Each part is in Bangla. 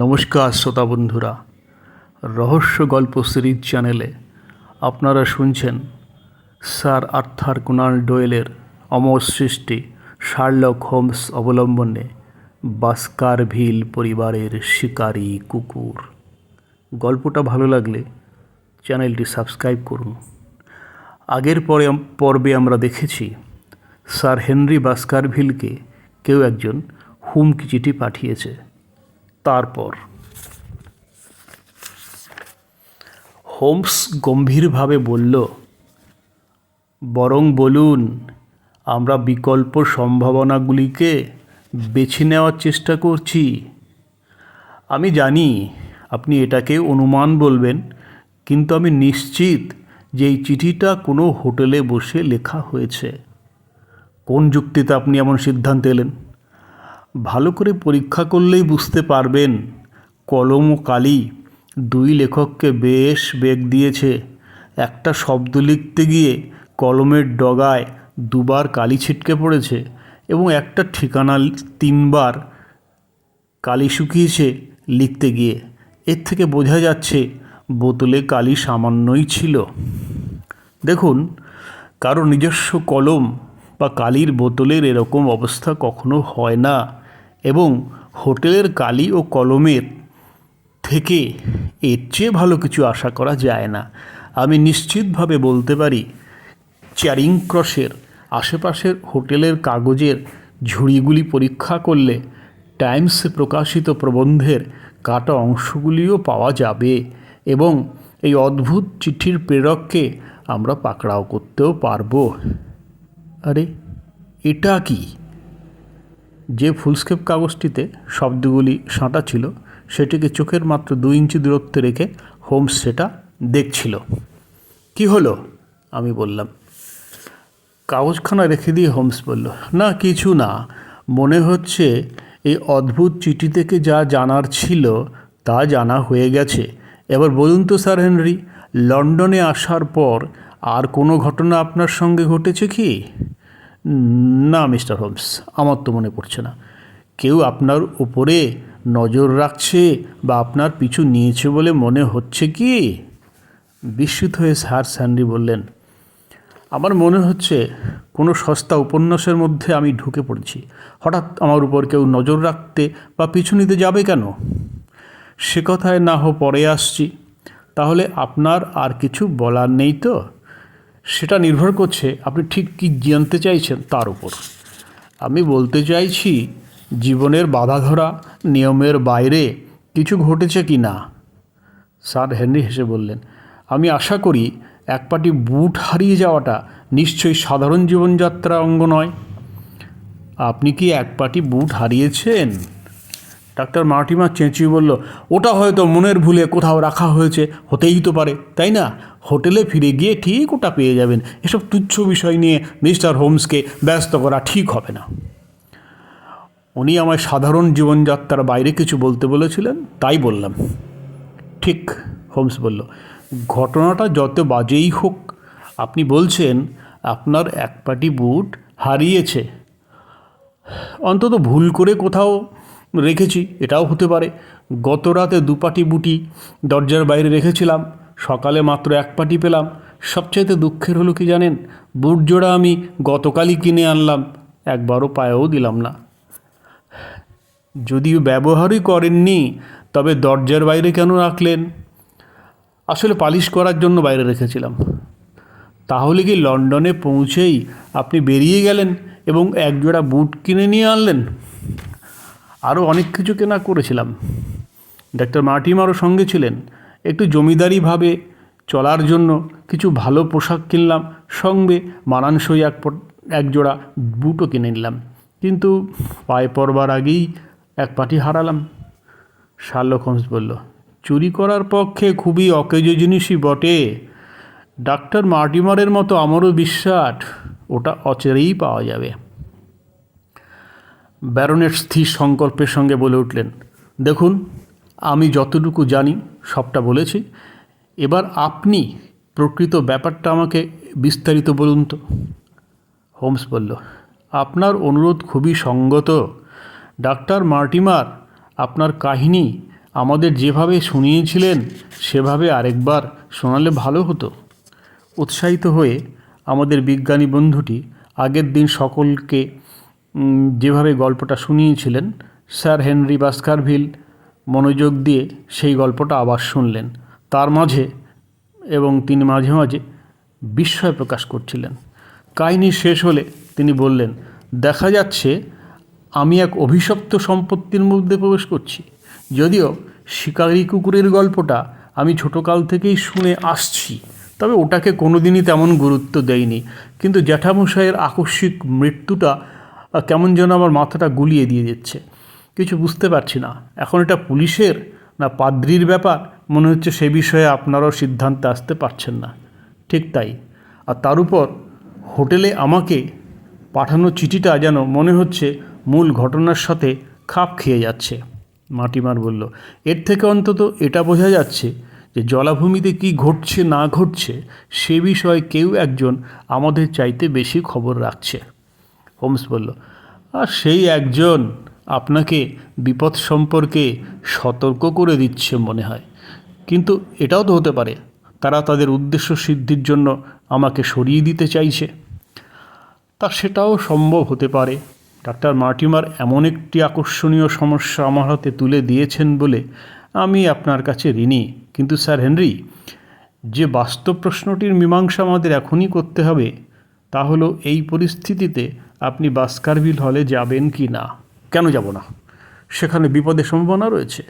নমস্কার শ্রোতা বন্ধুরা। রহস্য গল্প সিরিজ চ্যানেলে আপনারা শুনছেন স্যার আর্থার কুনাল ডোয়েলের অমর সৃষ্টি শার্লক হোমস অবলম্বনে বাস্কারভিল পরিবারের শিকারী কুকুর। গল্পটা ভালো লাগলে চ্যানেলটি সাবস্ক্রাইব করুন। আগের পরে পর্বে আমরা দেখেছি স্যার হেনরি বাস্কারভিলকে কেউ একজন হুমকি চিঠি পাঠিয়েছে। তারপর। হোমস গম্ভীরভাবে বলল, বরং বলুন, আমরা বিকল্প সম্ভাবনাগুলিকে বেছে নেওয়ার চেষ্টা করছি। আমি জানি আপনি এটাকে অনুমান বলবেন, কিন্তু আমি নিশ্চিত যে এই চিঠিটা কোনো হোটেলে বসে লেখা হয়েছে। কোন যুক্তিতে আপনি এমন সিদ্ধান্ত এলেন? ভালো করে পরীক্ষা করলেই বুঝতে পারবেন। কলম ও কালি দুই লেখককে বেশ বেগ দিয়েছে। একটা শব্দ লিখতে গিয়ে কলমের ডগায় দুবার কালি ছিটকে পড়েছে এবং একটা ঠিকানা তিনবার কালি শুকিয়েছে লিখতে গিয়ে। এর থেকে বোঝা যাচ্ছে বোতলে কালি সামান্যই ছিল। দেখুন, কারও নিজস্ব কলম বা কালির বোতলের এরকম অবস্থা কখনো হয় না। এবং হোটেলের কালি ও কলমের থেকে এর চেয়ে ভালো কিছু আশা করা যায় না। আমি নিশ্চিতভাবে বলতে পারি, চ্যারিং ক্রসের আশেপাশের হোটেলের কাগজের ঝুড়িগুলি পরীক্ষা করলে টাইমসে প্রকাশিত প্রবন্ধের কাটা অংশগুলিও পাওয়া যাবে এবং এই অদ্ভুত চিঠির প্রেরককে আমরা পাকড়াও করতেও পারব। আরে, এটা কি? যে ফুলস্কেপ কাগজটিতে শব্দগুলি সাঁটা ছিল, সেটিকে চোখের মাত্র দু ইঞ্চি দূরত্বে রেখে হোমস সেটা দেখছিল। কি হলো? আমি বললাম। কাগজখানা রেখে দিয়ে হোমস বলল, না, কিছু না। মনে হচ্ছে এই অদ্ভুত চিঠি থেকে যা জানার ছিল তা জানা হয়ে গেছে। এবার বলুন তো, স্যার হেনরি, লন্ডনে আসার পর আর কোনো ঘটনা আপনার সঙ্গে ঘটেছে কি? না, মিস্টার হোমস, আমার তো মনে পড়ছে না। কেউ আপনার উপরে নজর রাখছে বা আপনার পিছু নিয়েছে বলে মনে হচ্ছে কি? বিস্মিত হয়ে স্যার স্যান্ডি বললেন, আমার মনে হচ্ছে কোনো সস্তা উপন্যাসের মধ্যে আমি ঢুকে পড়েছি। হঠাৎ আমার উপর কেউ নজর রাখতে বা পিছু নিতে যাবে কেন? সে কথায় না হো পরে আসছি। তাহলে আপনার আর কিছু বলার নেই তো? সেটা নির্ভর করছে আপনি ঠিক কী জানতে চাইছেন তার উপর। আমি বলতে চাইছি, জীবনের বাধা ধরা নিয়মের বাইরে কিছু ঘটেছে কি না? স্যার হেনরি হেসে বললেন, আমি আশা করি এক পাটি বুট হারিয়ে যাওয়াটা নিশ্চয়ই সাধারণ জীবনযাত্রা অঙ্গ নয়। আপনি কি এক পাটি বুট হারিয়েছেন? ডাক্তার মার্টিমার চেঁচিয়ে বলল, ওটা হয়তো মনের ভুলে কোথাও রাখা হয়েছে, হতেই তো পারে, তাই না? হোটেলে ফিরে গিয়ে ঠিক ওটা পেয়ে যাবেন। এসব তুচ্ছ বিষয় নিয়ে মিস্টার হোমসকে ব্যস্ত করা ঠিক হবে না। উনি আমায় সাধারণ জীবনযাত্রার বাইরে কিছু বলতে বলেছিলেন, তাই বললাম। ঠিক, হোমস বলল, ঘটনাটা যত বাজেই হোক, আপনি বলছেন আপনার এক পাটি বুট হারিয়েছে। অন্তত ভুল করে কোথাও রেখেছি, এটাও হতে পারে। গত রাতে দুপাটি বুটি দরজার বাইরে রেখেছিলাম, সকালে মাত্র এক পাটি পেলাম। সবচাইতে দুঃখের হলো কি জানেন, বুট জোড়া আমি গতকালই কিনে আনলাম, একবারও পায়েও দিলাম না। যদিও ব্যবহারই করেননি, তবে দরজার বাইরে কেন রাখলেন? আসলে পালিশ করার জন্য বাইরে রেখেছিলাম। তাহলে কি লন্ডনে পৌঁছেই আপনি বেরিয়ে গেলেন এবং একজোড়া বুট কিনে নিয়ে আনলেন? আরও অনেক কিছু কেনা করেছিলাম। ডাক্তার মার্টিমারও সঙ্গে ছিলেন। একটু জমিদারিভাবে চলার জন্য কিছু ভালো পোশাক কিনলাম, সঙ্গে মানানসই এক এক জোড়া বুটও কিনে নিলাম। কিন্তু পায়ে পড়বার আগেই এক পাটি হারালাম। শার্লক হোমস বলল, চুরি করার পক্ষে খুবই অকেজ জিনিসই বটে। ডাক্তার মার্টিমারের মতো আমারও বিশ্বাস ওটা অচেরেই পাওয়া যাবে। ব্যারনের স্থির সংকল্পের সঙ্গে বলে উঠলেন, দেখুন, আমি যতটুকু জানি, সবটা বলেছি। এবার আপনি প্রকৃত ব্যাপারটা আমাকে বিস্তারিত বলুন তো। হোমস বলল, আপনার অনুরোধ খুবই সঙ্গত। ডাক্তার মার্টিমার আপনার কাহিনী আমাদের যেভাবে শুনিয়েছিলেন, সেভাবে আরেকবার শোনালে ভালো হতো। উৎসাহিত হয়ে আমাদের বিজ্ঞানী বন্ধুটি আগের দিন সকলকে যেভাবে গল্পটা শুনিয়েছিলেন, স্যার হেনরি বাস্কারভিল মনোযোগ দিয়ে সেই গল্পটা আবার শুনলেন। তার মাঝে এবং তিনি মাঝে মাঝে বিস্ময় প্রকাশ করছিলেন। কাহিনী শেষ হলে তিনি বললেন, দেখা যাচ্ছে আমি এক অভিশপ্ত সম্পত্তির মধ্যে প্রবেশ করছি। যদিও শিকারি কুকুরের গল্পটা আমি ছোটোকাল থেকেই শুনে আসছি, তবে ওটাকে কোনোদিনই তেমন গুরুত্ব দেয়নি। কিন্তু জ্যাঠামশাইয়ের আকস্মিক মৃত্যুটা কেমন যেন আমার মাথাটা গুলিয়ে দিয়ে দিচ্ছে কিছু বুঝতে পারছি না। এখন এটা পুলিশের না পাদ্রির ব্যাপার? মনে হচ্ছে সে বিষয়ে আপনারাও সিদ্ধান্তে আসতে পারছেন না। ঠিক তাই। আর তার উপর হোটেলে আমাকে পাঠানো চিঠিটা যেন মনে হচ্ছে মূল ঘটনার সাথে খাপ খেয়ে যাচ্ছে। মাটিমার বলল, এর থেকে অন্তত এটা বোঝা যাচ্ছে যে জলাভূমিতে কি ঘটছে না ঘটছে, সে বিষয়ে কেউ একজন আমাদের চাইতে বেশি খবর রাখছে। হোমস বলল, আর সেই একজন আপনাকে বিপদ সম্পর্কে সতর্ক করে দিচ্ছে মনে হয়। কিন্তু এটাও তো হতে পারে, তারা তাদের উদ্দেশ্য সিদ্ধির জন্য আমাকে সরিয়ে দিতে চাইছে। তা সেটাও সম্ভব হতে পারে। ডাক্তার মার্টিমার এমন একটি আকর্ষণীয় সমস্যা আমার হাতে তুলে দিয়েছেন বলে আমি আপনার কাছে ঋণী। কিন্তু স্যার হেনরি, যে বাস্তব প্রশ্নটির মীমাংসা আমাদের এখনই করতে হবে, তা হলো এই পরিস্থিতিতে আপনি বাস্কারভিল হলে যাবেন কি না? কেন যাব না? সেখানে বিপদের সম্ভাবনা রয়েছে।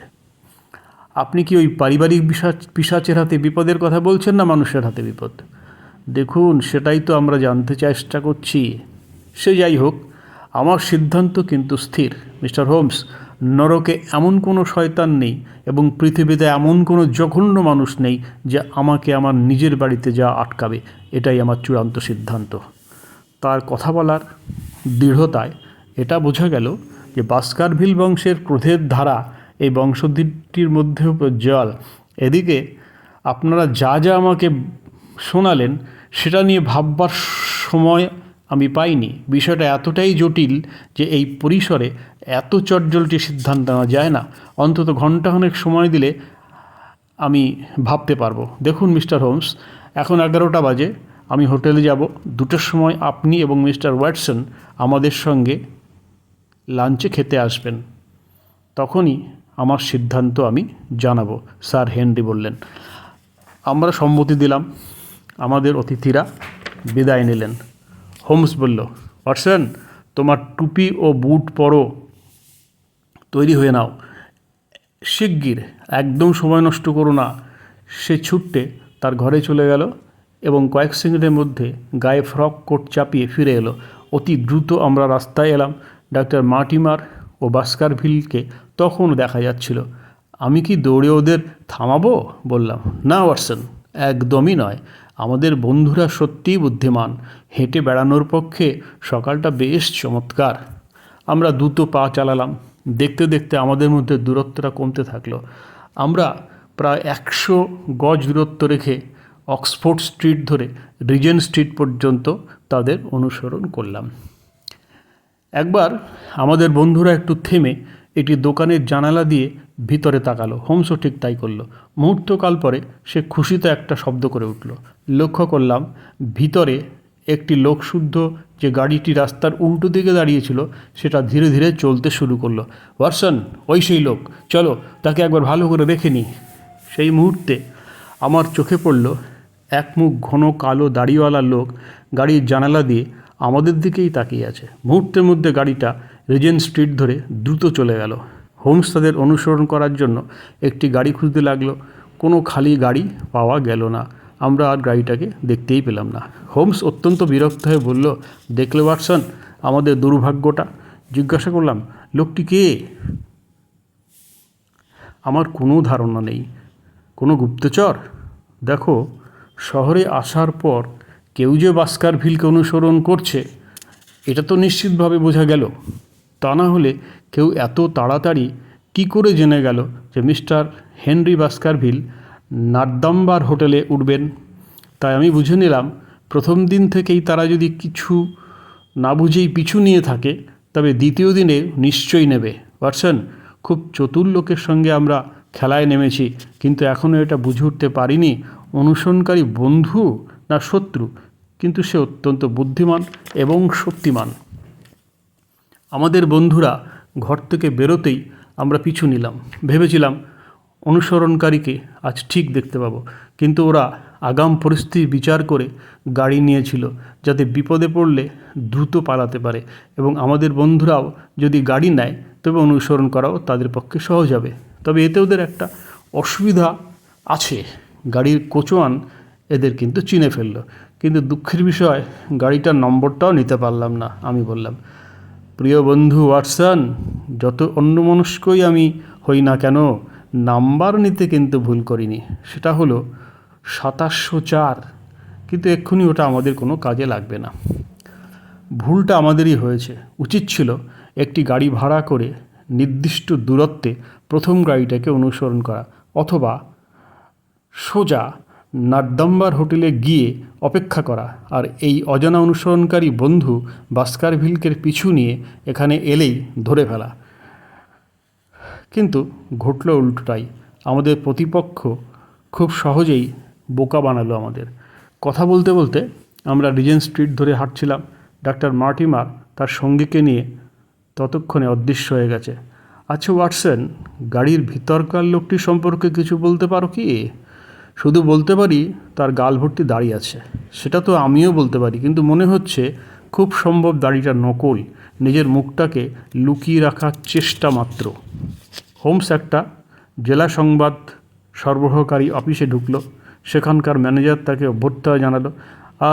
আপনি কি ওই পারিবারিক পিসাচ পিসাচের হাতে বিপদের কথা বলছেন না মানুষের হাতে বিপদ? দেখুন, সেটাই তো আমরা জানতে চেষ্টা করছি। সে যাই হোক, আমার সিদ্ধান্ত কিন্তু স্থির। মিস্টার হোমস, নরকে এমন কোনো শয়তান নেই এবং পৃথিবীতে এমন কোনো জঘন্য মানুষ নেই যে আমাকে আমার নিজের বাড়িতে যা আটকাবে, এটাই আমার চূড়ান্ত সিদ্ধান্ত। তার কথা বলার দৃঢ়তায় এটা বোঝা গেল যে বাস্কারভিল বংশের ক্রোধের ধারা এই বংশদ্বীপটির মধ্যেও জল। এদিকে আপনারা যা যা আমাকে শোনালেন, সেটা নিয়ে ভাববার সময় আমি পাইনি। বিষয়টা এতটাই জটিল যে এই পরিসরে এত চটজলটি সিদ্ধান্ত নেওয়া যায় না। অন্তত ঘণ্টাখানেক সময় দিলে আমি ভাবতে পারব। দেখুন মিস্টার হোমস, এখন এগারোটা বাজে। আমি হোটেলে যাব। দুটোর সময় আপনি এবং মিস্টার ওয়াটসন আমাদের সঙ্গে লাঞ্চে খেতে আসবেন। তখনই আমার সিদ্ধান্ত আমি জানাব, স্যার হেনরি বললেন। আমরা সম্মতি দিলাম। আমাদের অতিথিরা বিদায় নিলেন। হোমস বলল, ওয়াটসন, তোমার টুপি ও বুট পরো। তৈরি হয়ে নাও। শিগগির, একদম সময় নষ্ট করো না। সে ছুটতে তার ঘরে চলে গেল। এবং কয়েক সেকেন্ডের মধ্যে গায়ে ফ্রক, কোট চাপিয়ে ফিরে এলো। অতি দ্রুত আমরা রাস্তায় এলাম। ডাক্তার মার্টিমার ও বাস্কারভিলকে তখনও দেখা যাচ্ছিল। আমি কি দৌড়ে ওদের থামাবো? বললাম। না, ওয়াটসন, একদমই নয়। আমাদের বন্ধুরা সত্যিই বুদ্ধিমান। হেঁটে বেড়ানোর পক্ষে সকালটা বেশ চমৎকার। আমরা দ্রুত পা চালালাম। দেখতে দেখতে আমাদের মধ্যে দূরত্বটা কমতে থাকল। আমরা প্রায় একশো গজ দূরত্ব রেখে অক্সফোর্ড স্ট্রিট ধরে রিজেন্ট স্ট্রিট পর্যন্ত তাদের অনুসরণ করলাম। একবার আমাদের বন্ধুরা একটু থেমে একটি দোকানের জানালা দিয়ে ভিতরে তাকালো। হোমসও ঠিক তাই করল। মুহূর্তকাল পরে সে খুশিতে একটা শব্দ করে উঠল। লক্ষ্য করলাম, ভিতরে একটি লোকশুদ্ধ যে গাড়িটি রাস্তার উল্টো দিকে দাঁড়িয়েছিল, সেটা ধীরে ধীরে চলতে শুরু করল। ওয়ার্সন ওই সেই লোক। চলো, তাকে একবার ভালো করে দেখে নিই। সেই মুহূর্তে আমার চোখে পড়ল এক মুখ ঘন কালো দাড়িওয়ালা লোক গাড়ির জানালা দিয়ে আমাদের দিকেই তাকিয়ে আছে। মুহূর্তের মধ্যে গাড়িটা রিজেন্ট স্ট্রিট ধরে দ্রুত চলে গেল। হোমস তাদের অনুসরণ করার জন্য একটি গাড়ি খুঁজতে লাগল। কোনো খালি গাড়ি পাওয়া গেল না। আমরা আর গাড়িটাকে দেখতেই পেলাম না। হোমস অত্যন্ত বিরক্ত হয়ে বলল, দেখলে ওয়াটসন, আমাদের দুর্ভাগ্যটা? জিজ্ঞাসা করলাম, লোকটি কে? আমার কোনো ধারণা নেই। কোনো গুপ্তচর? দেখো শহরে আসার পর কেউ যে বাস্কারভিলকে অনুসরণ করছে, এটা তো নিশ্চিতভাবে বোঝা গেল। তা না হলে কেউ এত তাড়াতাড়ি কি করে জেনে গেল যে মিস্টার হেনরি বাস্কারভিল নার্দাম্বার হোটেলে উঠবেন? তাই আমি বুঝে নিলাম, প্রথম দিন থেকেই তারা যদি কিছু না বুঝেই পিছু নিয়ে থাকে, তবে দ্বিতীয় দিনে নিশ্চয়ই নেবে। পারছেন খুব চতুর লোকের সঙ্গে আমরা খেলায় নেমেছি, কিন্তু এখনও এটা বুঝে উঠতে পারিনি অনুসরণকারী বন্ধু না শত্রু, কিন্তু সে অত্যন্ত বুদ্ধিমান এবং শক্তিমান। আমাদের বন্ধুরা ঘর থেকে বেরোতেই আমরা পিছু নিলাম। ভেবেছিলাম অনুসরণকারীকে আজ ঠিক দেখতে পাবো, কিন্তু ওরা আগাম পরিস্থিতি বিচার করে গাড়ি নিয়েছিল যাতে বিপদে পড়লে দ্রুত পালাতে পারে এবং আমাদের বন্ধুরাও যদি গাড়ি নেয়, তবে অনুসরণ করাও তাদের পক্ষে সহজ হবে। তবে এতে ওদের একটা অসুবিধা আছে। গাড়ির কোচোয়ান এদের কিন্তু চিনে ফেলল। কিন্তু দুঃখের বিষয়, গাড়িটার নম্বরটাও নিতে পারলাম না, আমি বললাম, প্রিয় বন্ধু ওয়াটসন, যত অন্যমনস্কই আমি হই না কেন, নাম্বার নিতে কিন্তু ভুল করিনি। সেটা হলো সাতাশশো চার। কিন্তু এক্ষুনি ওটা আমাদের কোনো কাজে লাগবে না। ভুলটা আমাদেরই হয়েছে। উচিত ছিল একটি গাড়ি ভাড়া করে নির্দিষ্ট দূরত্বে প্রথম গাড়িটাকে অনুসরণ করা, অথবা সোজা নাড্ডাম্বার হোটেলে গিয়ে অপেক্ষা করা আর এই অজানা অনুসরণকারী বন্ধু বাস্কারভিলকের পিছু নিয়ে এখানে এলেই ধরে ফেলা। কিন্তু ঘটল উল্টোটাই। আমাদের প্রতিপক্ষ খুব সহজেই বোকা বানালো আমাদের। কথা বলতে বলতে আমরা রিজেন্ট স্ট্রিট ধরে হাঁটছিলাম। ডাক্তার মার্টিমার তার সঙ্গীকে নিয়ে ততক্ষণে অদৃশ্য হয়ে গেছে। আচ্ছা ওয়াটসন, গাড়ির ভিতরকার লোকটি সম্পর্কে কিছু বলতে পারো কি? শুধু বলতে পারি তার গাল ভর্তি দাড়ি আছে। সেটা তো আমিও বলতে পারি, কিন্তু মনে হচ্ছে খুব সম্ভব দাড়িটা নকল, নিজের মুখটাকে লুকিয়ে রাখার চেষ্টা মাত্র। হোমস একটা জেলা সংবাদ সরবরাহকারী অফিসে ঢুকলো, সেখানকার ম্যানেজার তাকে অভ্যর্থনা জানালো,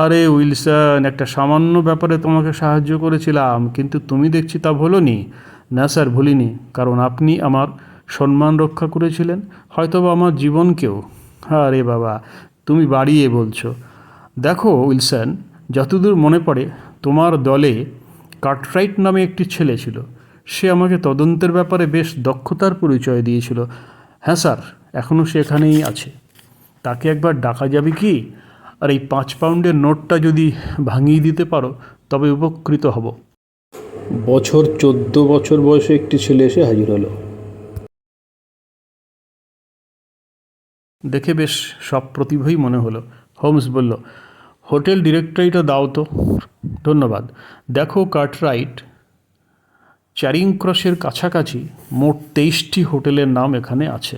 আরে উইলসন, একটা সামান্য ব্যাপারে তোমাকে সাহায্য করেছিলাম, কিন্তু তুমি দেখছি তা ভুলোনি। না স্যার, ভুলিনি, কারণ আপনি আমার সম্মান রক্ষা করেছিলেন, হয়তোবা আমার জীবনকেও। আরে বাবা, তুমি বাড়িয়ে বলছো। দেখো উইলসন, যতদূর মনে পড়ে, তোমার দলে কার্টরাইট নামে একটি ছেলে ছিল। সে আমাকে তদন্তের ব্যাপারে বেশ দক্ষতার পরিচয় দিয়েছিল। হ্যাঁ স্যার এখনও সে এখানেই আছে। তাকে একবার ডাকা যাবে কি? আর এই পাঁচ পাউন্ডের নোটটা যদি ভাঙিয়ে দিতে পারো, তবে উপকৃত হব। বছর চোদ্দ বছর বয়সে একটি ছেলে এসে হাজির হলো। দেখে বেশ সব প্রতিভই মনে হলো। হোমস বলল, হোটেল ডিরেক্টরিটা দাও তো। ধন্যবাদ। দেখো কার্টরাইট। চ্যারিং ক্রসের কাছাকাছি মোট তেইশটি হোটেলের নাম এখানে আছে।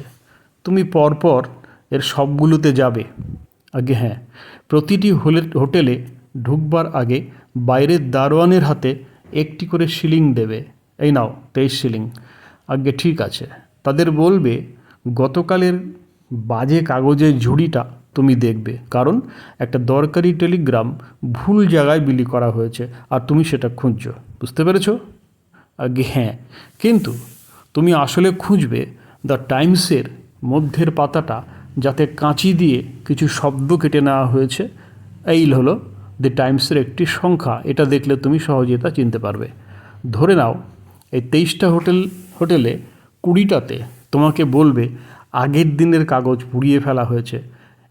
তুমি পরপর এর সবগুলোতে যাবে। আগে হ্যাঁ প্রতিটি হোটেলে ঢুকবার আগে বাইরের দারোয়ানের হাতে একটি করে শিলিং দেবে। এই নাও, তেইশ শিলিং। আগে ঠিক আছে। তাদের বলবে, গতকালের বাজে কাগজের ঝুড়িটা তুমি দেখবে। কারণ একটা দরকারি টেলিগ্রাম ভুল জায়গায় বিলি করা হয়েছে আর তুমি সেটা খুঁজছো। বুঝতে পেরেছ? আগে হ্যাঁ। কিন্তু তুমি আসলে খুঁজবে দ্য টাইমসের মধ্যের পাতাটা যাতে কাঁচি দিয়ে কিছু শব্দ কেটে নেওয়া হয়েছে। এই হলো দ্য টাইমসের একটি সংখ্যা। এটা দেখলে তুমি সহজে তা চিনতে পারবে। ধরে নাও, এই তেইশটা হোটেল, হোটেলে কুড়িটাতে তোমাকে বলবে আগের দিনের কাগজ পুড়িয়ে ফেলা হয়েছে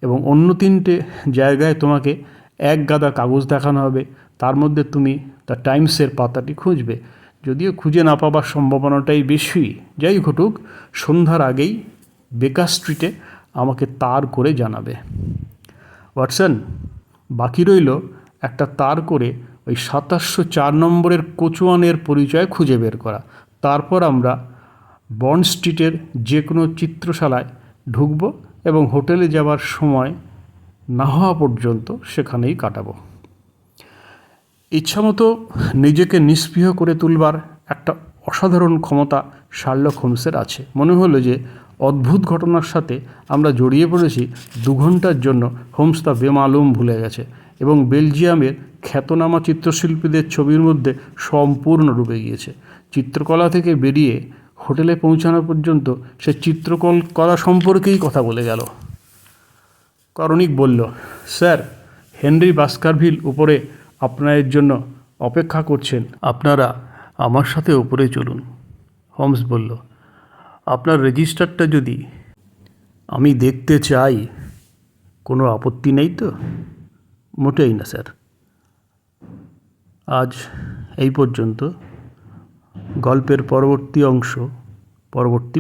এবং অন্য তিনটে জায়গায় তোমাকে এক গাদা কাগজ দেখানো হবে। তার মধ্যে তুমি দ্য টাইমসের পাতাটি খুঁজবে। যদিও খুঁজে না পাবার সম্ভাবনাটাই বেশি। যাই ঘটুক, সন্ধ্যার আগেই বেকার স্ট্রিটে আমাকে তার করে জানাবে। ওয়াটসন, বাকি রইল একটা তার করে ওই সাতাশশো চার নম্বরের কোচুয়ানের পরিচয় খুঁজে বের করা। তারপর আমরা বন্ড স্ট্রিটের যে কোনো চিত্রশালায় ঢুকবো এবং হোটেলে যাওয়ার সময় না হওয়া পর্যন্ত সেখানেই কাটাবো। ইচ্ছামতো নিজেকে নিস্পৃহ করে তুলবার একটা অসাধারণ ক্ষমতা শার্লক হোমসের আছে। মনে হলো যে অদ্ভুত ঘটনার সাথে আমরা জড়িয়ে পড়েছি দু ঘণ্টার জন্য, হোমস তা বেমালুম ভুলে গেছে এবং বেলজিয়ামের খ্যাতনামা চিত্রশিল্পীদের ছবির মধ্যে সম্পূর্ণ ডুবে গিয়েছে। চিত্রকলা থেকে বেরিয়ে হোটেলে পৌঁছানো পর্যন্ত সে চিত্রকল করা সম্পর্কেই কথা বলে গেল। করণিক বলল, স্যার, হেনরি বাস্কারভিল উপরে আপনাদের জন্য অপেক্ষা করছেন। আপনারা আমার সাথে উপরে চলুন। হোমস বলল, আপনার রেজিস্টারটা যদি আমি দেখতে চাই, কোনো আপত্তি নেই তো? মোটেই না, স্যার। আজ এই পর্যন্ত গল্পের পরবর্তী অংশ পরবর্তী